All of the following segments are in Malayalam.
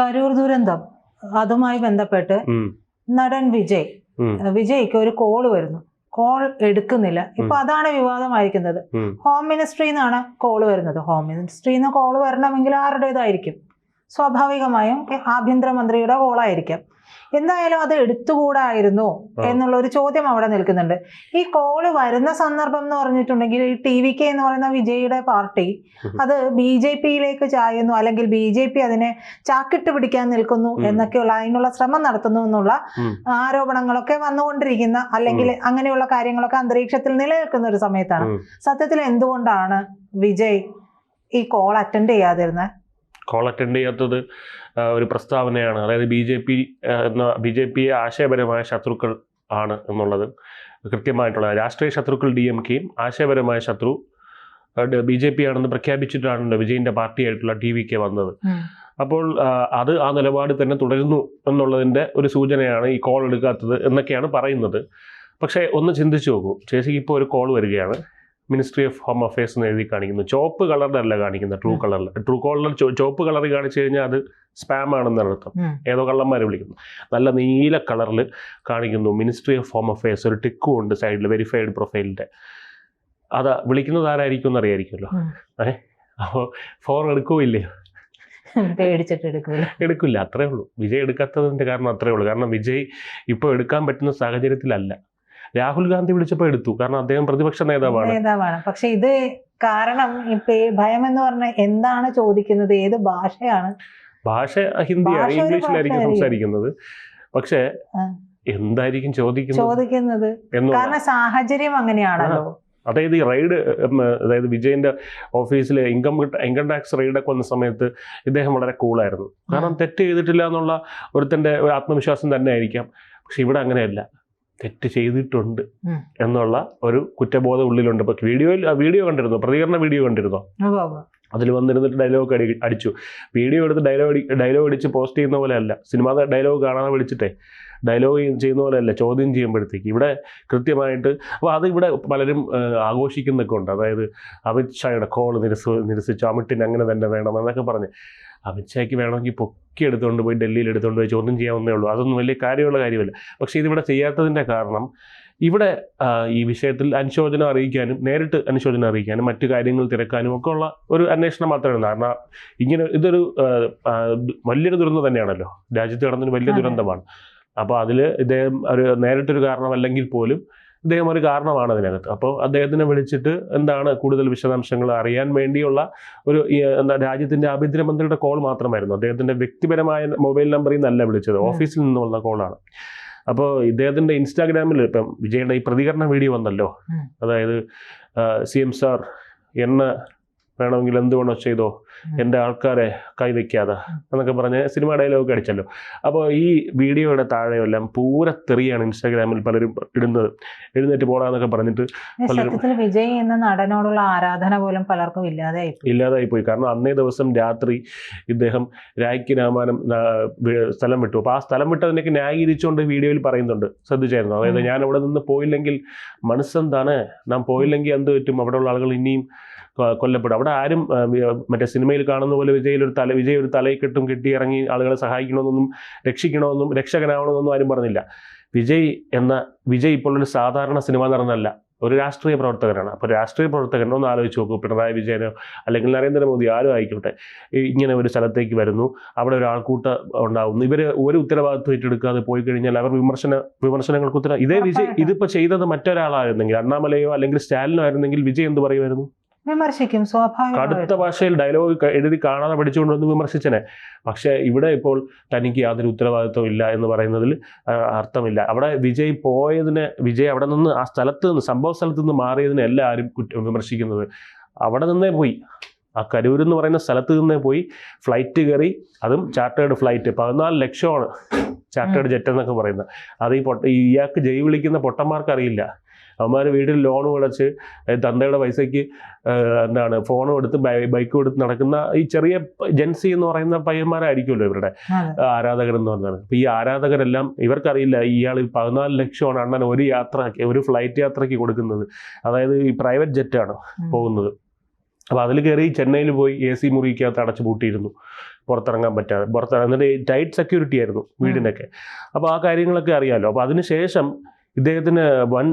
കരൂർ ദുരന്തം അതുമായി ബന്ധപ്പെട്ട് നടൻ വിജയ് വിജയ്ക്ക് ഒരു കോൾ വരുന്നു. കോൾ എടുക്കുന്നില്ല. ഇപ്പൊ അതാണ് വിവാദമായിരിക്കുന്നത്. ഹോം മിനിസ്ട്രി നിന്നാണ് കോൾ വരുന്നത്. ഹോം മിനിസ്ട്രി നിന്ന് കോൾ വരണമെങ്കിൽ ആരുടേതായിരിക്കും? സ്വാഭാവികമായും ആഭ്യന്തരമന്ത്രിയുടെ കോളായിരിക്കാം. എന്തായാലും അത് എടുത്തുകൂടായിരുന്നു എന്നുള്ള ഒരു ചോദ്യം അവിടെ നിൽക്കുന്നുണ്ട്. ഈ കോൾ വരുന്ന സന്ദർഭം എന്ന് പറഞ്ഞിട്ടുണ്ടെങ്കിൽ ഈ ടി വി കെ എന്ന് പറയുന്ന വിജയുടെ പാർട്ടി അത് ബി ജെ പിയിലേക്ക് ചായുന്നു അല്ലെങ്കിൽ ബി ജെ പി അതിനെ ചാക്കിട്ട് പിടിക്കാൻ നിൽക്കുന്നു. എന്നൊക്കെയുള്ള അതിനുള്ള ശ്രമം നടത്തുന്നു എന്നുള്ള ആരോപണങ്ങളൊക്കെ വന്നുകൊണ്ടിരിക്കുന്ന അല്ലെങ്കിൽ അങ്ങനെയുള്ള കാര്യങ്ങളൊക്കെ അന്തരീക്ഷത്തിൽ നിലനിൽക്കുന്ന ഒരു സമയത്താണ്. സത്യത്തിൽ എന്തുകൊണ്ടാണ് വിജയ് ഈ കോൾ അറ്റൻഡ് ചെയ്യാതിരുന്നത് കോൾ അറ്റൻഡ് ചെയ്യാത്തത് ഒരു പ്രസ്താവനയാണ്. അതായത് ബി ജെ പി എന്ന ബി ജെ പി ആശയപരമായ ശത്രുക്കൾ ആണ് എന്നുള്ളത് കൃത്യമായിട്ടുള്ള രാഷ്ട്രീയ ശത്രുക്കൾ ഡി എം കെയും ആശയപരമായ ശത്രു ബി ജെ പി ആണെന്ന് പ്രഖ്യാപിച്ചിട്ടാണല്ലോ വിജയിന്റെ പാർട്ടിയായിട്ടുള്ള ടി വി കെ വന്നത്. അപ്പോൾ അത് ആ നിലപാട് തന്നെ തുടരുന്നു എന്നുള്ളതിന്റെ ഒരു സൂചനയാണ് ഈ കോൾ എടുക്കാത്തത് എന്നൊക്കെയാണ് പറയുന്നത്. പക്ഷേ ഒന്ന് ചിന്തിച്ചു നോക്കൂ. ചേച്ചിക്ക് ഇപ്പോൾ ഒരു കോൾ വരികയാണ്. മിനിസ്ട്രി ഓഫ് ഹോം അഫയേഴ്സ് എന്ന് എഴുതി കാണിക്കുന്നു. ചോപ്പ് കളറിലല്ല കാണിക്കുന്നത് ട്രൂ കളറിൽ. ട്രൂ കോളിൽ ചോപ്പ് കളറിൽ കാണിച്ചു കഴിഞ്ഞാൽ അത് സ്പാം ആണെന്നാണ് അർത്ഥം ഏതോ കള്ളന്മാരെ വിളിക്കുന്നു. നല്ല നീല കളറിൽ കാണിക്കുന്നു. മിനിസ്ട്രി ഓഫ് ഹോം അഫയേഴ്സ് ഒരു ടിക്കും ഉണ്ട് സൈഡിൽ വെരിഫൈഡ് പ്രൊഫൈലിന്റെ അത് വിളിക്കുന്നത് ആരായിരിക്കും എന്നറിയായിരിക്കുമല്ലോ. ഏ? ഏഹ് അപ്പോൾ ഫോൺ എടുക്കുകയില്ലേ പേടിച്ചിട്ട് എടുക്കില്ല എടുക്കില്ല അത്രേ ഉള്ളൂ. വിജയ് എടുക്കാത്തതിന്റെ കാരണം അത്രേ ഉള്ളൂ. കാരണം വിജയ് ഇപ്പോൾ എടുക്കാൻ പറ്റുന്ന സാഹചര്യത്തിലല്ല. രാഹുൽ ഗാന്ധി വിളിച്ചപ്പോൾ എടുത്തു. കാരണം അദ്ദേഹം പ്രതിപക്ഷ നേതാവാണ്. നേതാവാണ്. പക്ഷെ ഇത് കാരണം ഭയം എന്ന് പറഞ്ഞാൽ എന്താണ് ചോദിക്കുന്നത്? ഏത് ഭാഷയാണ്? ഭാഷ ഹിന്ദിയാണ് ഇംഗ്ലീഷിലായിരിക്കും സംസാരിക്കുന്നത്. പക്ഷേ എന്തായിരിക്കും ചോദിക്കുന്നത് കാരണം സാഹചര്യം അങ്ങനെയാണല്ലോ. അതായത് ഈ റൈഡ് അതായത് വിജയന്റെ ഓഫീസിൽ ഇൻകം ഇൻകം ടാക്സ് റൈഡൊക്കെ വന്ന സമയത്ത് ഇദ്ദേഹം വളരെ കൂളായിരുന്നു. കാരണം തെറ്റ് ചെയ്തിട്ടില്ല എന്നുള്ള ഒരുത്തന്റെ ഒരു ആത്മവിശ്വാസം തന്നെ ആയിരിക്കാം. പക്ഷെ ഇവിടെ അങ്ങനെയല്ല. തെറ്റ് ചെയ്തിട്ടുണ്ട് എന്നുള്ള ഒരു കുറ്റബോധം ഉള്ളിലുണ്ട്. ഇപ്പൊ വീഡിയോയിൽ വീഡിയോ കണ്ടിരുന്നു? പ്രതികരണ വീഡിയോ കണ്ടിരുന്നോ. അതിൽ വന്നിരുന്നിട്ട് ഡയലോഗ് അടി അടിച്ചു. വീഡിയോ എടുത്ത് ഡയലോഗ് അടി ഡയലോഗ് അടിച്ച് പോസ്റ്റ് ചെയ്യുന്ന പോലെ അല്ല സിനിമ ഡയലോഗ് കാണാതെ വിളിച്ചിട്ടേ. ഡയലോഗ് ചെയ്യുന്ന പോലെ അല്ല ചോദ്യം ചെയ്യുമ്പോഴത്തേക്ക്. ഇവിടെ കൃത്യമായിട്ട് അപ്പോൾ അത് ഇവിടെ പലരും ആഘോഷിക്കുന്നൊക്കെ ഉണ്ട്. അതായത് അമിത് ഷായുടെ കോൾ നിരസ് നിരസിച്ചു അമിട്ടിന് അങ്ങനെ തന്നെ വേണം എന്നൊക്കെ പറഞ്ഞ്. അമിത് ഷായ്ക്ക് വേണമെങ്കിൽ പൊക്കി എടുത്തുകൊണ്ട് പോയി ഡൽഹിയിൽ എടുത്തുകൊണ്ട് പോയി ചോദ്യം ചെയ്യാവുന്നേ ഉള്ളൂ. അതൊന്നും വലിയ കാര്യമുള്ള കാര്യമല്ല. പക്ഷേ ഇതിവിടെ ചെയ്യാത്തതിന്റെ കാരണം ഇവിടെ ഈ വിഷയത്തിൽ അനുശോചനം അറിയിക്കാനും നേരിട്ട് അനുശോചനം അറിയിക്കാനും മറ്റു കാര്യങ്ങൾ തിരക്കാനും ഒക്കെ ഉള്ള ഒരു അന്വേഷണം മാത്രമേ ഉള്ളൂ. കാരണം ഇങ്ങനെ ഇതൊരു വലിയൊരു ദുരന്തം തന്നെയാണല്ലോ. രാജ്യത്ത് നടന്നൊരു വലിയ ദുരന്തമാണ്. അപ്പോൾ അതിൽ ഇദ്ദേഹം ഒരു നേരിട്ടൊരു കാരണമല്ലെങ്കിൽ പോലും ഇദ്ദേഹം ഒരു കാരണമാണ് അതിനകത്ത്. അപ്പോൾ അദ്ദേഹത്തിനെ വിളിച്ചിട്ട് എന്താണ് കൂടുതൽ വിശദാംശങ്ങൾ അറിയാൻ വേണ്ടിയുള്ള ഒരു എന്താ രാജ്യത്തിന്റെ ആഭ്യന്തരമന്ത്രിയുടെ കോൾ മാത്രമായിരുന്നു. അദ്ദേഹത്തിന്റെ വ്യക്തിപരമായ മൊബൈൽ നമ്പറിൽ നിന്നല്ല വിളിച്ചത്. ഓഫീസിൽ നിന്നുള്ള കോളാണ്. അപ്പോൾ ഇദ്ദേഹത്തിന്റെ ഇൻസ്റ്റാഗ്രാമിൽ ഇപ്പം വിജയുടെ ഈ പ്രതികരണ വീഡിയോ വന്നല്ലോ. അതായത് സി എം സാർ എന്നെ വേണമെങ്കിൽ എന്ത് വേണോ ചെയ്തോ. എന്റെ ആൾക്കാരെ കൈവയ്ക്കാതെ എന്നൊക്കെ പറഞ്ഞ് സിനിമ ഡയലോഗ് അടിച്ചല്ലോ. അപ്പോൾ ഈ വീഡിയോയുടെ താഴെയെല്ലാം പൂരത്തെറിയാണ് ഇൻസ്റ്റാഗ്രാമിൽ പലരും ഇടുന്നത്. എഴുന്നേറ്റ് പോടാന്നൊക്കെ പറഞ്ഞിട്ട് സത്യത്തിൽ വിജയ് എന്ന നടനോടുള്ള ആരാധന പോലും പലർക്കും ഇല്ലാതെയായി ഇല്ലാതായി പോയി. കാരണം അന്നേ ദിവസം രാത്രി ഇദ്ദേഹം രാഖി രാമാനം സ്ഥലം വിട്ടു. അപ്പോൾ ആ സ്ഥലം വിട്ടതിനൊക്കെ ന്യായീകരിച്ചുകൊണ്ട് വീഡിയോയിൽ പറയുന്നുണ്ട്. ശ്രദ്ധിച്ചായിരുന്നു? അതായത് ഞാൻ അവിടെ നിന്ന് പോയില്ലെങ്കിൽ മനസ്സെന്താണ്? നാം പോയില്ലെങ്കിൽ എന്ത് പറ്റും? അവിടെയുള്ള ആളുകൾ ഇനിയും കൊ- കൊല്ലപ്പെടും. അവിടെ ആരും മറ്റേ സിനിമയിൽ കാണുന്ന പോലെ വിജയിൽ ഒരു തല വിജയ് ഒരു തലയിൽ കെട്ടും കെട്ടി ഇറങ്ങി ആളുകളെ സഹായിക്കണമെന്നൊന്നും രക്ഷിക്കണമെന്നും രക്ഷകനാവണമെന്നൊന്നും ആരും പറഞ്ഞില്ല. വിജയ് എന്ന വിജയ് ഇപ്പോൾ ഒരു സാധാരണ സിനിമ നടനല്ല. ഒരു രാഷ്ട്രീയ പ്രവർത്തകനാണ്. അപ്പോൾ രാഷ്ട്രീയ പ്രവർത്തകൻ ഒന്ന് ആലോചിച്ച് നോക്കൂ. പിണറായി വിജയനോ അല്ലെങ്കിൽ നരേന്ദ്രമോദി ആരും ആയിക്കോട്ടെ. ഇങ്ങനെ ഒരു സ്ഥലത്തേക്ക് വരുന്നു. അവിടെ ഒരു ആൾക്കൂട്ട ഉണ്ടാവുന്നു. ഇവർ ഒരു ഉത്തരവാദിത്വം ഏറ്റെടുക്കാതെ പോയി കഴിഞ്ഞാൽ അവർ വിമർശന വിമർശനങ്ങൾക്ക് ഉത്തരവാദിത്വം ഇതേ വിജയ്. ഇതിപ്പോൾ ചെയ്തത് മറ്റൊരാളായിരുന്നെങ്കിൽ അണ്ണാമലയോ അല്ലെങ്കിൽ സ്റ്റാലിനോ ആയിരുന്നെങ്കിൽ വിജയ് എന്ത് പറയുമായിരുന്നു? വിമർശിക്കും കടുത്ത സ്വാഭാവികമായിട്ടും ഭാഷയിൽ ഡയലോഗ് എഴുതി കാണാതെ പഠിച്ചുകൊണ്ട് വന്ന് വിമർശിച്ചനെ. പക്ഷേ ഇവിടെ ഇപ്പോൾ തനിക്ക് യാതൊരു ഉത്തരവാദിത്വം ഇല്ല എന്ന് പറയുന്നതിൽ അർത്ഥമില്ല. അവിടെ വിജയ് പോയതിന് വിജയ് അവിടെ നിന്ന് ആ സ്ഥലത്ത് നിന്ന് സംഭവ സ്ഥലത്ത് നിന്ന് മാറിയതിനെ എല്ലാവരും കുറ്റ വിമർശിക്കുന്നത്. അവിടെ നിന്നേ പോയി. ആ കരൂർ എന്ന് പറയുന്ന സ്ഥലത്ത് നിന്നേ പോയി. ഫ്ലൈറ്റ് കയറി അതും ചാർട്ടേഡ് ഫ്ലൈറ്റ്. പതിനാല് ലക്ഷമാണ് ചാർട്ടേഡ് ജെറ്റ് എന്നൊക്കെ പറയുന്നത്. അത് ഈ പൊട്ട ഇയാൾക്ക് ജയ് വിളിക്കുന്ന പൊട്ടന്മാർക്ക് അറിയില്ല അവന്മാർ വീട്ടിൽ ലോൺ അടച്ച് തന്തയുടെ പൈസയ്ക്ക് എന്താണ് ഫോണും എടുത്ത് ബൈക്കും എടുത്ത് നടക്കുന്ന ഈ ചെറിയ ജെൻസി എന്ന് പറയുന്ന പയ്യന്മാരായിരിക്കുമല്ലോ ഇവരുടെ. ആരാധകർ എന്ന് പറഞ്ഞാൽ അപ്പം ഈ ആരാധകരെല്ലാം ഇവർക്കറിയില്ല ഇയാൾ പതിനാല് ലക്ഷമാണ് അണ്ണൻ ഒരു യാത്ര ഒരു ഫ്ലൈറ്റ് യാത്രയ്ക്ക് കൊടുക്കുന്നത്. അതായത് ഈ പ്രൈവറ്റ് ജെറ്റാണ്. പോകുന്നത്. അപ്പോൾ അതിൽ കയറി ചെന്നൈയിൽ പോയി എ സി മുറിക്കകത്ത് അടച്ചു പൂട്ടിയിരുന്നു. പുറത്തിറങ്ങാൻ പറ്റാതെ പുറത്തിറങ്ങാൻ എന്നിട്ട് ടൈറ്റ് സെക്യൂരിറ്റി ആയിരുന്നു വീടിനൊക്കെ. അപ്പോൾ ആ കാര്യങ്ങളൊക്കെ അറിയാമല്ലോ അപ്പോൾ അതിനുശേഷം ഇദ്ദേഹത്തിന് വൻ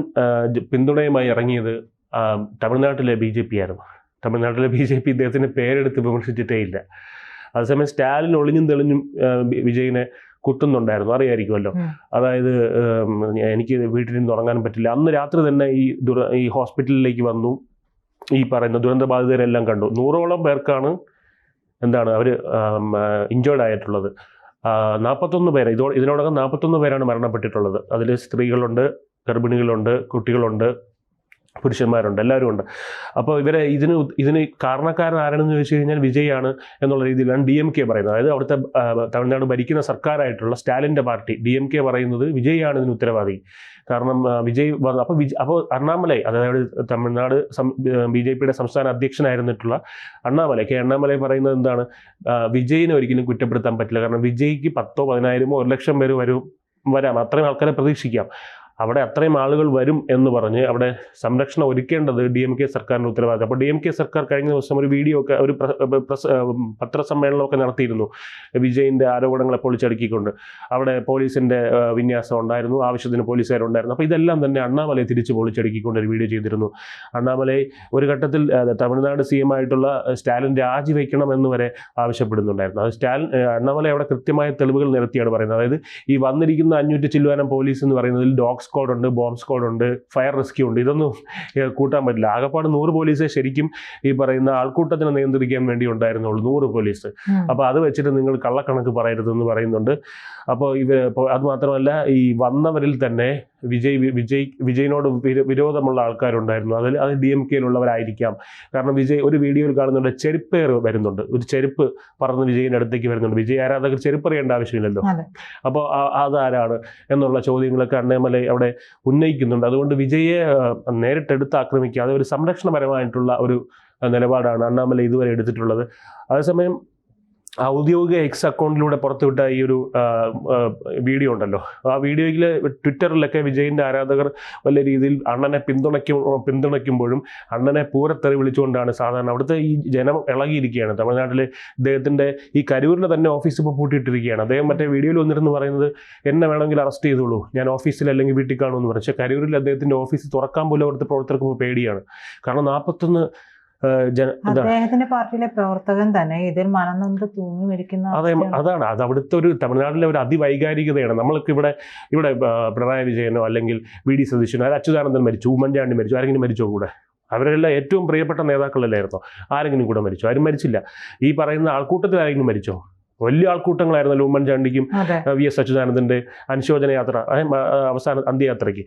പിന്തുണയുമായി ഇറങ്ങിയത് തമിഴ്നാട്ടിലെ ബി ജെ പി ആയിരുന്നു. തമിഴ്നാട്ടിലെ ബി ജെ പി ഇദ്ദേഹത്തിന്റെ പേരെടുത്ത് വിമർശിച്ചിട്ടേ ഇല്ല. അതേസമയം സ്റ്റാലിൻ ഒളിഞ്ഞും തെളിഞ്ഞും വിജയനെ കുത്തുന്നുണ്ടായിരുന്നു. അറിയായിരിക്കുമല്ലോ. അതായത് എനിക്ക് വീട്ടിൽ നിന്ന് ഉറങ്ങാൻ പറ്റില്ല. അന്ന് രാത്രി തന്നെ ഈ ദുര ഈ ഹോസ്പിറ്റലിലേക്ക് വന്നു. ഈ പറയുന്ന ദുരന്ത ബാധിതരെല്ലാം കണ്ടു. നൂറോളം പേർക്കാണ് എന്താണ് അവർ ഇഞ്ചേർഡ് ആയിട്ടുള്ളത്. നാൽപ്പത്തൊന്ന് പേരെ. ഇതോ ഇതിനോടകം നാൽപ്പത്തൊന്ന് പേരാണ് മരണപ്പെട്ടിട്ടുള്ളത്. അതിൽ സ്ത്രീകളുണ്ട് ഗർഭിണികളുണ്ട് കുട്ടികളുണ്ട്. പുരുഷന്മാരുണ്ട് എല്ലാവരും ഉണ്ട്. അപ്പോൾ ഇവരെ ഇതിന് ഇതിന് കാരണക്കാരൻ ആരാണെന്ന് ചോദിച്ചു കഴിഞ്ഞാൽ വിജയാണ് എന്നുള്ള രീതിയിലാണ് ഡി എം കെ പറയുന്നത്. അതായത് അവിടുത്തെ തമിഴ്നാട് ഭരിക്കുന്ന സർക്കാരായിട്ടുള്ള സ്റ്റാലിന്റെ പാർട്ടി ഡി എം കെ പറയുന്നത് വിജയാണ് ഇതിന് ഉത്തരവാദി. കാരണം വിജയ് അപ്പോൾ വിജ അപ്പോൾ അണ്ണാമലൈ അതായത് തമിഴ്നാട് ബി ജെ പിയുടെ സംസ്ഥാന അധ്യക്ഷനായിരുന്നിട്ടുള്ള അണ്ണാമലൈ കെ അണ്ണാമലൈ പറയുന്നത് എന്താണ്? വിജയിനെ ഒരിക്കലും കുറ്റപ്പെടുത്താൻ പറ്റില്ല. കാരണം വിജയ്ക്ക് പത്തോ പതിനായിരമോ ഒരു ലക്ഷം പേര് വരും വരാം. അത്രയും ആൾക്കാരെ പ്രതീക്ഷിക്കാം. അവിടെ അത്രയും ആളുകൾ വരും എന്ന് പറഞ്ഞ് അവിടെ സംരക്ഷണം ഒരുക്കേണ്ടത് ഡി എം കെ സർക്കാരിന്റെ ഉത്തരവാദിത്തം. അപ്പോൾ ഡി എം കെ സർക്കാർ കഴിഞ്ഞ ദിവസം ഒരു വീഡിയോ ഒക്കെ ഒരു പത്രസമ്മേളനമൊക്കെ നടത്തിയിരുന്നു. വിജയിന്റെ ആരോപണങ്ങളെ പൊളിച്ചടുക്കിക്കൊണ്ട്. അവിടെ പോലീസിന്റെ വിന്യാസം ഉണ്ടായിരുന്നു ആവശ്യത്തിന് പോലീസുകാരുണ്ടായിരുന്നു. അപ്പോൾ ഇതെല്ലാം തന്നെ അണ്ണാമലയെ തിരിച്ച് പൊളിച്ചടുക്കിക്കൊണ്ട് ഒരു വീഡിയോ ചെയ്തിരുന്നു. അണ്ണാമലൈ ഒരു ഘട്ടത്തിൽ തമിഴ്നാട് സി എം ആയിട്ടുള്ള സ്റ്റാലിൻ രാജിവെക്കണം എന്ന് വരെ ആവശ്യപ്പെടുന്നുണ്ടായിരുന്നു. അത് സ്റ്റാലിൻ അണ്ണാമലൈ അവിടെ കൃത്യമായ തെളിവുകൾ നിരത്തിയാണ് പറയുന്നത്. അതായത് ഈ വന്നിരിക്കുന്ന അഞ്ഞൂറ്റി ചില്ലുവാനം പോലീസ് എന്ന് പറയുന്നതിൽ ഡോഗ് സ്ക്വാഡ് ഉണ്ട് ബോംബ് സ്ക്വാഡ് ഉണ്ട് ഫയർ റെസ്ക്യൂ ഉണ്ട്. ഇതൊന്നും കൂട്ടാൻ പറ്റില്ല. ആകപ്പാട് നൂറ് പോലീസെ ശരിക്കും ഈ പറയുന്ന ആൾക്കൂട്ടത്തിനെ നിയന്ത്രിക്കാൻ വേണ്ടി ഉണ്ടായിരുന്നുള്ളൂ നൂറ് പോലീസ്. അപ്പോൾ അത് വെച്ചിട്ട് നിങ്ങൾ കള്ളക്കണക്ക് പറയരുതെന്ന് പറയുന്നുണ്ട്. അപ്പോൾ ഇവ അത് മാത്രമല്ല ഈ വന്നവരിൽ തന്നെ വിജയ് വിജയ് വിജയിനോട് വിര- വിരോധമുള്ള ആൾക്കാരുണ്ടായിരുന്നു. അതിൽ അത് ഡി എം കെയിലുള്ളവരായിരിക്കാം കാരണം വിജയ് ഒരു വീഡിയോയിൽ കാണുന്നുണ്ട് ചെരുപ്പേർ വരുന്നുണ്ട്. ഒരു ചെരുപ്പ് പറന്ന് വിജയിന്റെ അടുത്തേക്ക് വരുന്നുണ്ട്. വിജയ് ആരാധകർ ചെരുപ്പ് അറിയേണ്ട ആവശ്യമില്ലല്ലോ. അപ്പോൾ അതാരാണ് എന്നുള്ള ചോദ്യങ്ങളൊക്കെ അണ്ണേമലൈ അവിടെ ഉന്നയിക്കുന്നുണ്ട്. അതുകൊണ്ട് വിജയെ നേരിട്ടെടുത്ത് നേരിട്ടെടുത്ത് അത് ഒരു സംരക്ഷണപരമായിട്ടുള്ള ഒരു നിലപാടാണ് അണ്ണാമല ഇതുവരെ എടുത്തിട്ടുള്ളത്. അതേസമയം ഔദ്യോഗിക എക്സ് അക്കൗണ്ടിലൂടെ പുറത്തുവിട്ട ഈ ഒരു വീഡിയോ ഉണ്ടല്ലോ. ആ വീഡിയോയിൽ ട്വിറ്ററിലൊക്കെ വിജയിന്റെ ആരാധകർ വലിയ രീതിയിൽ അണ്ണനെ പിന്തുണയ്ക്കും പിന്തുണയ്ക്കുമ്പോഴും അണ്ണനെ പൂരത്തെറി വിളിച്ചുകൊണ്ടാണ് സാധാരണ അവിടുത്തെ ഈ ജനം ഇളകിയിരിക്കുകയാണ്. തമിഴ്നാട്ടിലെ ഇദ്ദേഹത്തിന്റെ ഈ കരൂരിന്റെ തന്നെ ഓഫീസ് ഇപ്പോൾ പൂട്ടിയിട്ടിരിക്കുകയാണ്. അദ്ദേഹം മറ്റേ വീഡിയോയിൽ വന്നിരുന്നു പറയുന്നത് എന്നെ വേണമെങ്കിൽ അറസ്റ്റ് ചെയ്തോളൂ. ഞാൻ ഓഫീസിൽ അല്ലെങ്കിൽ വീട്ടിൽ കാണുമെന്ന് പറഞ്ഞു പക്ഷേ കരൂരിൽ അദ്ദേഹത്തിന്റെ ഓഫീസ് തുറക്കാൻ പോലും അവിടുത്തെ പ്രവർത്തകർക്ക് പേടിയാണ്. കാരണം നാൽപ്പത്തൊന്ന് അദ്ദേഹത്തിന്റെ പാർട്ടിയിലെ പ്രവർത്തകൻ തന്നെ ഇതിൽ മനംനൊന്ത് തൂങ്ങി മരിക്കുന്ന അതെ അതാണ്. അത് അവിടുത്തെ ഒരു തമിഴ്നാട്ടിലെ ഒരു അതിവൈകാരികതയാണ്. നമ്മൾക്ക് ഇവിടെ ഇവിടെ പിണറായി വിജയനോ അല്ലെങ്കിൽ വി ഡി സതീശനോ അല്ല അച്യുതാനന്ദൻ മരിച്ചു ഉമ്മൻചാണ്ടി മരിച്ചു ആരെങ്കിലും മരിച്ചോ കൂടെ? അവരെല്ലാം ഏറ്റവും പ്രിയപ്പെട്ട നേതാക്കളല്ലായിരുന്നോ? ആരെങ്കിലും കൂടെ മരിച്ചോ? ആരും മരിച്ചില്ല. ഈ പറയുന്ന ആൾക്കൂട്ടത്തിൽ ആരെങ്കിലും മരിച്ചോ? വലിയ ആൾക്കൂട്ടങ്ങളായിരുന്നല്ലോ ഉമ്മൻചാണ്ടിക്കും വി എസ് അച്യുതാനന്ദന്റെ അനുശോചന യാത്ര അവസാന അന്ത്യയാത്രയ്ക്ക്.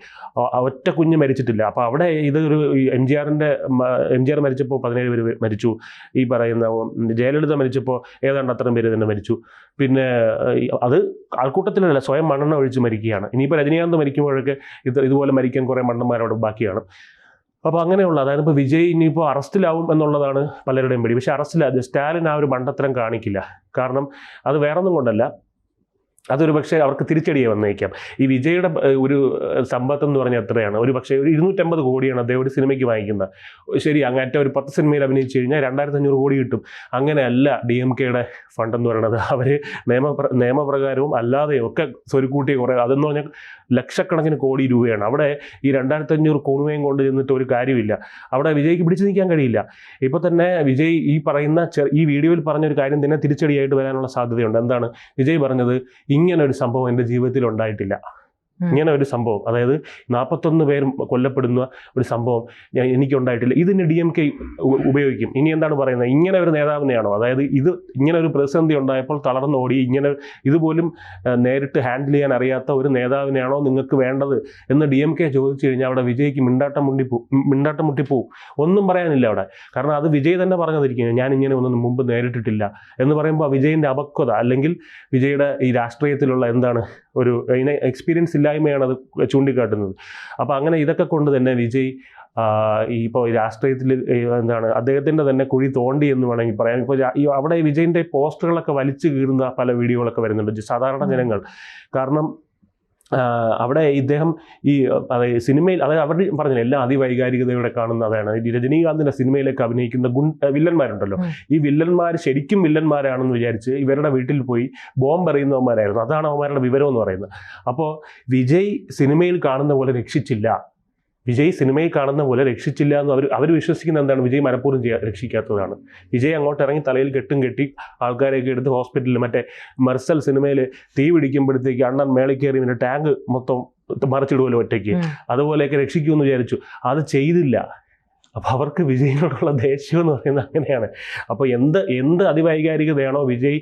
ഒറ്റ കുഞ്ഞ് മരിച്ചിട്ടില്ല. അപ്പോൾ അവിടെ ഇത് ഒരു എം ജി ആറിന്റെ എം ജി ആർ മരിച്ചപ്പോൾ പതിനേഴ് പേര് മരിച്ചു. ഈ പറയുന്ന ജയലളിത മരിച്ചപ്പോൾ ഏതാണ്ട് അത്രയും പേര് തന്നെ മരിച്ചു. പിന്നെ അത് ആൾക്കൂട്ടത്തിലല്ല സ്വയം മണ്ണെണ്ണ ഒഴിച്ച് മരിക്കുകയാണ്. ഇനിയിപ്പോൾ രജനീകാന്ത് മരിക്കുമ്പോഴൊക്കെ ഇത് ഇതുപോലെ മരിക്കാൻ കുറേ മണ്ണന്മാരവിടെ ബാക്കിയാണ്. അപ്പോൾ അങ്ങനെയുള്ള അതായത് ഇപ്പോൾ വിജയ് ഇനിയിപ്പോൾ അറസ്റ്റിലാവും എന്നുള്ളതാണ് പലരുടെയും പേടി. പക്ഷേ അറസ്റ്റിലാ സ്റ്റാലിൻ ആ ഒരു മണ്ടത്തരം കാണിക്കില്ല. കാരണം അത് വേറൊന്നും കൊണ്ടല്ല. അതൊരു പക്ഷേ അവർക്ക് തിരിച്ചടിയെ വന്നേക്കാം. ഈ വിജയുടെ ഒരു സമ്പത്ത് എന്ന് പറഞ്ഞാൽ എത്രയാണ്? ഒരു പക്ഷേ ഒരു ഇരുന്നൂറ്റമ്പത് കോടിയാണ് അദ്ദേഹം ഒരു സിനിമയ്ക്ക് വാങ്ങിക്കുന്നത്. ശരി അങ്ങേറ്റ ഒരു പത്ത് സിനിമയിൽ അഭിനയിച്ചു കഴിഞ്ഞാൽ രണ്ടായിരത്തി അഞ്ഞൂറ് കോടി കിട്ടും. അങ്ങനെയല്ല ഡി എം കെയുടെ ഫണ്ട് എന്ന് പറയുന്നത്. അവർ നിയമ നിയമപ്രകാരവും അല്ലാതെയും ഒക്കെ സ്വരുക്കൂട്ടിയ കുറേ അതെന്ന് പറഞ്ഞാൽ ലക്ഷക്കണക്കിന് കോടി രൂപയാണ്. അവിടെ ഈ രണ്ടായിരത്തി അഞ്ഞൂറ് കോണുവയും കൊണ്ട് ചെന്നിട്ട് ഒരു കാര്യമില്ല. അവിടെ വിജയ്ക്ക് പിടിച്ചു നിൽക്കാൻ കഴിയില്ല. ഇപ്പോൾ തന്നെ വിജയ് ഈ പറയുന്ന ഈ വീഡിയോയിൽ പറഞ്ഞ ഒരു കാര്യം തന്നെ തിരിച്ചടിയായിട്ട് വരാനുള്ള സാധ്യതയുണ്ട്. എന്താണ്? വിജയ് പറഞ്ഞത് ഇങ്ങനെ ഒരു സംഭവം എന്റെ ജീവിതത്തിൽ ഉണ്ടായിട്ടില്ല. ഇങ്ങനെ ഒരു സംഭവം. അതായത് നാൽപ്പത്തൊന്ന് പേരും കൊല്ലപ്പെടുന്ന ഒരു സംഭവം എനിക്കുണ്ടായിട്ടില്ല. ഇതിന് ഡി എം കെ ഉപയോഗിക്കും. ഇനി എന്താണ് പറയുന്നത്? ഇങ്ങനെ ഒരു നേതാവിനെയാണോ? അതായത് ഇത് ഇങ്ങനെ ഒരു പ്രതിസന്ധി ഉണ്ടായപ്പോൾ തളർന്നോടി ഇങ്ങനെ ഇതുപോലും നേരിട്ട് ഹാൻഡിൽ ചെയ്യാൻ അറിയാത്ത ഒരു നേതാവിനെയാണോ നിങ്ങൾക്ക് വേണ്ടത് എന്ന് ഡി എം കെ ചോദിച്ചു കഴിഞ്ഞാൽ അവിടെ വിജയ്ക്ക് മിണ്ടാട്ടം മുണ്ടി പോ മിണ്ടാട്ടം മുട്ടിപ്പോവും ഒന്നും പറയാനില്ല അവിടെ. കാരണം അത് വിജയ് തന്നെ പറഞ്ഞതിരിക്കുന്നു. ഞാൻ ഇങ്ങനെ ഒന്നും മുമ്പ് നേരിട്ടിട്ടില്ല എന്ന് പറയുമ്പോൾ വിജയിന്റെ അപക്വത അല്ലെങ്കിൽ വിജയുടെ ഈ രാഷ്ട്രീയത്തിലുള്ള എന്താണ് ഒരു എക്സ്പീരിയൻസ് ഇല്ലായ്മയാണ് അത് ചൂണ്ടിക്കാട്ടുന്നത്. അപ്പോൾ അങ്ങനെ ഇതൊക്കെ കൊണ്ട് തന്നെ വിജയ് ഈ ഇപ്പോൾ രാഷ്ട്രീയത്തിൽ എന്താണ് അദ്ദേഹത്തിന്റെ തന്നെ കുഴി തോണ്ടി എന്ന് വേണമെങ്കിൽ പറയാം. ഇപ്പോൾ ഈ അവിടെ വിജയിന്റെ പോസ്റ്ററുകളൊക്കെ വലിച്ചു കീറുന്ന പല വീഡിയോകളൊക്കെ വരുന്നുണ്ട്. സാധാരണ ജനങ്ങൾ. കാരണം അവിടെ ഇദ്ദേഹം ഈ അതായത് സിനിമയിൽ അതായത് അവർ പറഞ്ഞില്ല എല്ലാ അതിവൈകാരികതയോടെ കാണുന്ന അതാണ്. രജനീകാന്തിന്റെ രജനീകാന്തിന്റെ സിനിമയിലേക്ക് അഭിനയിക്കുന്ന ഗുൺ വില്ലന്മാരുണ്ടല്ലോ. ഈ വില്ലന്മാർ ശരിക്കും വില്ലന്മാരാണെന്ന് വിചാരിച്ച് ഇവരുടെ വീട്ടിൽ പോയി ബോംബ് എറിയുന്നവന്മാരായിരുന്നു. അതാണ് അവന്മാരുടെ വിവരം എന്ന് പറയുന്നത്. അപ്പോൾ വിജയ് സിനിമയിൽ കാണുന്ന പോലെ രക്ഷിച്ചില്ല. വിജയ് സിനിമയിൽ കാണുന്ന പോലെ രക്ഷിച്ചില്ല എന്ന് അവർ അവർ വിശ്വസിക്കുന്ന എന്താണ്? വിജയ് മനഃപൂർവം ചെയ്യാ രക്ഷിക്കാത്തതാണ് വിജയ് അങ്ങോട്ട് ഇറങ്ങി തലയിൽ കെട്ടും കെട്ടി ആൾക്കാരെയൊക്കെ എടുത്ത് ഹോസ്പിറ്റലിൽ മറ്റേ മെർസൽ സിനിമയിൽ തീ പിടിക്കുമ്പോഴത്തേക്ക് അണ്ണൻ മേളിൽ കയറി പിന്നെ ടാങ്ക് മൊത്തം മറിച്ചിടുമല്ലോ ഒറ്റയ്ക്ക്. അതുപോലെയൊക്കെ രക്ഷിക്കുമെന്ന് വിചാരിച്ചു. അത് ചെയ്തില്ല. അപ്പോൾ അവർക്ക് വിജയിനോടുള്ള ദേഷ്യം എന്ന് പറയുന്നത് അങ്ങനെയാണ്. അപ്പോൾ എന്ത് എന്ത് അതിവൈകാരികതയാണോ വിജയ്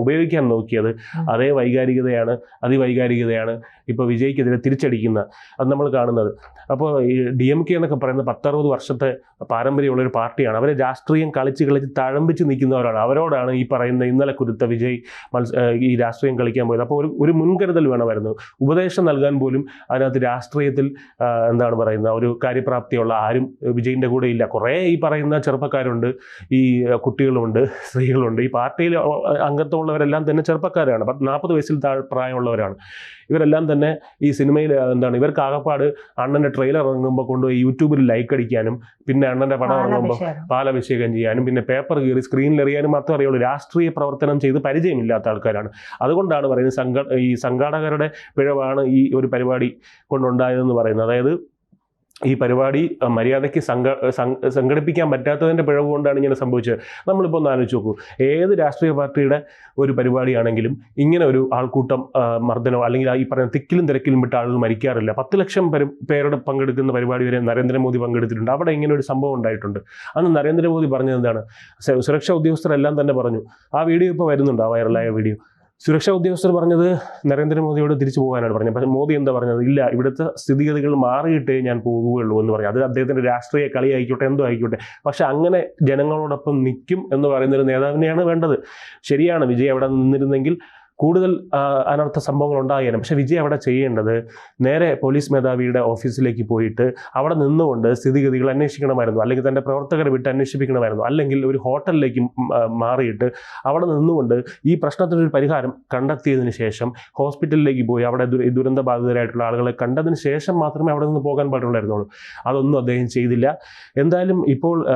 ഉപയോഗിക്കാൻ നോക്കിയത്? അതേ വൈകാരികതയാണ് അതിവൈകാരികതയാണ്. ഇപ്പോൾ വിജയ്ക്കെതിരെ തിരിച്ചടിക്കുന്ന അത് നമ്മൾ കാണുന്നത്. അപ്പോൾ ഈ ഡി എം കെ എന്നൊക്കെ പറയുന്ന പത്തറുപത് വർഷത്തെ പാരമ്പര്യമുള്ള ഒരു പാർട്ടിയാണ്. അവരെ രാഷ്ട്രീയം കളിച്ച് കളിച്ച് തഴമ്പിച്ച് നിൽക്കുന്നവരാണ് അവരോടാണ് ഈ പറയുന്ന ഇന്നലെ കുരുത്ത വിജയ് മത്സ ഈ രാഷ്ട്രീയം കളിക്കാൻ പോയത്. അപ്പോൾ ഒരു ഒരു മുൻകരുതൽ വേണമായിരുന്നു. ഉപദേശം നൽകാൻ പോലും അതിനകത്ത് രാഷ്ട്രീയത്തിൽ എന്താണ് പറയുന്നത് ഒരു കാര്യപ്രാപ്തിയുള്ള ആരും വിജയിന്റെ കൂടെ ഇല്ല. കുറേ ഈ പറയുന്ന ചെറുപ്പക്കാരുണ്ട്. ഈ കുട്ടികളുണ്ട് സ്ത്രീകളുണ്ട്. ഈ പാർട്ടിയിൽ അംഗത്വമുള്ളവരെല്ലാം തന്നെ ചെറുപ്പക്കാരാണ്. നാൽപ്പത് വയസ്സിൽ താഴെ പ്രായമുള്ളവരാണ്. ഇവരെല്ലാം തന്നെ ഈ സിനിമയിൽ എന്താണ് ഇവർക്ക് ആകപ്പാട് അണ്ണന്റെ ട്രെയിലർ ഇറങ്ങുമ്പോൾ കൊണ്ടുപോയി യൂട്യൂബിൽ ലൈക്ക് അടിക്കാനും പിന്നെ അണ്ണന്റെ പടം ഇറങ്ങുമ്പോൾ പാലഭിഷേകം. ചെയ്യാനും പിന്നെ പേപ്പർ കീറി സ്ക്രീനിൽ എറിയാനും മാത്രമേ അറിയുള്ളൂ. രാഷ്ട്രീയ പ്രവർത്തനം ചെയ്ത് പരിചയമില്ലാത്ത ആൾക്കാരാണ്. അതുകൊണ്ടാണ് പറയുന്നത് സംഘ ഈ സംഘാടകരുടെ പിഴവാണ് ഈ ഒരു പരിപാടി കൊണ്ടുണ്ടായതെന്ന് പറയുന്നത്. അതായത് ഈ പരിപാടി മര്യാദയ്ക്ക് സംഘ സംഘ- സംഘടിപ്പിക്കാൻ പറ്റാത്തതിന്റെ പിഴവ് കൊണ്ടാണ് ഇങ്ങനെ സംഭവിച്ചത്. നമ്മളിപ്പോൾ ഒന്ന് ആലോചിച്ച് നോക്കൂ. ഏത് രാഷ്ട്രീയ പാർട്ടിയുടെ ഒരു പരിപാടിയാണെങ്കിലും ഇങ്ങനെ ഒരു ആൾക്കൂട്ടം മർദ്ദനോ അല്ലെങ്കിൽ ഈ പറയുന്ന തിക്കിലും തിരക്കിലും വിട്ട ആളുകൾ മരിക്കാറില്ല. പത്ത് ലക്ഷം പേര് പേരുടെ പങ്കെടുക്കുന്ന പരിപാടി വരെ നരേന്ദ്രമോദി പങ്കെടുത്തിട്ടുണ്ട്. അവിടെ ഇങ്ങനെ ഒരു സംഭവം ഉണ്ടായിട്ടുണ്ട്. അന്ന് നരേന്ദ്രമോദി പറഞ്ഞത് എന്താണ്? സുരക്ഷാ ഉദ്യോഗസ്ഥരെല്ലാം തന്നെ പറഞ്ഞു. ആ വീഡിയോ ഇപ്പോൾ വരുന്നുണ്ട്? ആ വൈറലായ വീഡിയോ? സുരക്ഷാ ഉദ്യോഗസ്ഥർ പറഞ്ഞത് നരേന്ദ്രമോദിയോട് തിരിച്ചു പോകാനാണ് പറഞ്ഞത്. പക്ഷേ മോദി എന്താ പറഞ്ഞത്? ഇല്ല ഇവിടുത്തെ സ്ഥിതിഗതികൾ മാറിയിട്ടേ ഞാൻ പോകുകയുള്ളൂ എന്ന് പറഞ്ഞു അത് അദ്ദേഹത്തിന്റെ രാഷ്ട്രീയ കളി ആയിക്കോട്ടെ എന്തോ ആയിക്കോട്ടെ. പക്ഷേ അങ്ങനെ ജനങ്ങളോടൊപ്പം നിൽക്കും എന്ന് പറയുന്നൊരു നേതാവിനെയാണ് വേണ്ടത്. ശരിയാണ് വിജയ് അവിടെ നിന്നിരുന്നെങ്കിൽ കൂടുതൽ അനർത്ഥ സംഭവങ്ങൾ ഉണ്ടായേനെ. പക്ഷേ വിജയ് അവിടെ ചെയ്യേണ്ടത് നേരെ പോലീസ് മേധാവിയുടെ ഓഫീസിലേക്ക് പോയിട്ട് അവിടെ നിന്നുകൊണ്ട് സ്ഥിതിഗതികൾ അന്വേഷിക്കണമായിരുന്നു. അല്ലെങ്കിൽ തന്റെ പ്രവർത്തകരെ വിട്ട് അന്വേഷിപ്പിക്കണമായിരുന്നു. അല്ലെങ്കിൽ ഒരു ഹോട്ടലിലേക്ക് മാറിയിട്ട് അവിടെ നിന്നുകൊണ്ട് ഈ പ്രശ്നത്തിനൊരു പരിഹാരം കണ്ടെത്തിയതിന് ശേഷം ഹോസ്പിറ്റലിലേക്ക് പോയി അവിടെ ദുര- ദുരന്ത ബാധിതരായിട്ടുള്ള ആളുകളെ കണ്ടതിന് ശേഷം മാത്രമേ അവിടെ നിന്ന് പോകാൻ പാടുള്ളായിരുന്നുള്ളൂ. അതൊന്നും അദ്ദേഹം ചെയ്തില്ല. എന്തായാലും ഇപ്പോൾ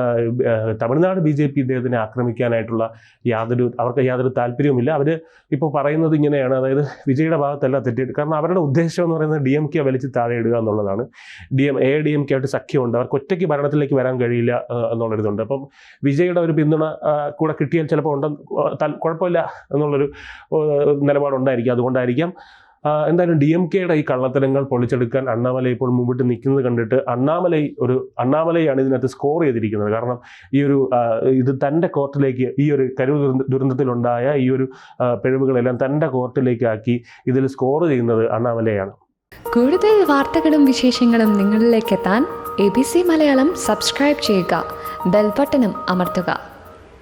തമിഴ്നാട് ബി ജെ പി ഇദ്ദേഹത്തിനെ ആക്രമിക്കാനായിട്ടുള്ള യാതൊരു അവർക്ക് യാതൊരു താല്പര്യവുമില്ല. അവർ ഇപ്പോൾ പറയുന്നത് ഇങ്ങനെയാണ്. അതായത് വിജയുടെ ഭാഗത്തല്ല തെറ്റിയിട്ട് കാരണം അവരുടെ ഉദ്ദേശം എന്ന് പറയുന്നത് ഡി എം കെ വലിച്ച് താഴെ ഇടുക എന്നുള്ളതാണ്. D M A D M K ആയിട്ട് സഖ്യമുണ്ട്. അവർക്ക് ഒറ്റയ്ക്ക് ഭരണത്തിലേക്ക് വരാൻ കഴിയില്ല എന്നുള്ളൊരിതുണ്ട്. അപ്പം വിജയുടെ ഒരു പിന്തുണ കൂടെ കിട്ടിയാൽ ചിലപ്പോൾ ഉണ്ടെന്ന് കുഴപ്പമില്ല എന്നുള്ളൊരു നിലപാടുണ്ടായിരിക്കും. അതുകൊണ്ടായിരിക്കാം എന്തായാലും ഡി എം കെയുടെ ഈ കള്ളത്തരങ്ങൾ പൊളിച്ചെടുക്കാൻ അണ്ണാമലൈ ഇപ്പോൾ മുമ്പിട്ട് നിൽക്കുന്നത് കണ്ടിട്ട് അണ്ണാമലൈ ഒരു അണ്ണാമലയാണ് ഇതിനകത്ത് സ്കോർ ചെയ്തിരിക്കുന്നത്. കാരണം ഈ ഒരു ഇത് തന്റെ കോർട്ടിലേക്ക് ഈ ഒരു കരുവ് ദുരന്തത്തിലുണ്ടായ ഈ ഒരു പിഴവുകളെല്ലാം തന്റെ കോർട്ടിലേക്ക് ആക്കി ഇതിൽ സ്കോർ ചെയ്യുന്നത് അണ്ണാമലയാണ്. കൂടുതൽ വാർത്തകളും വിശേഷങ്ങളും നിങ്ങളിലേക്ക് എത്താൻ A B C Malayalam subscribe ചെയ്യുക. ബെൽബട്ടനും അമർത്തുക.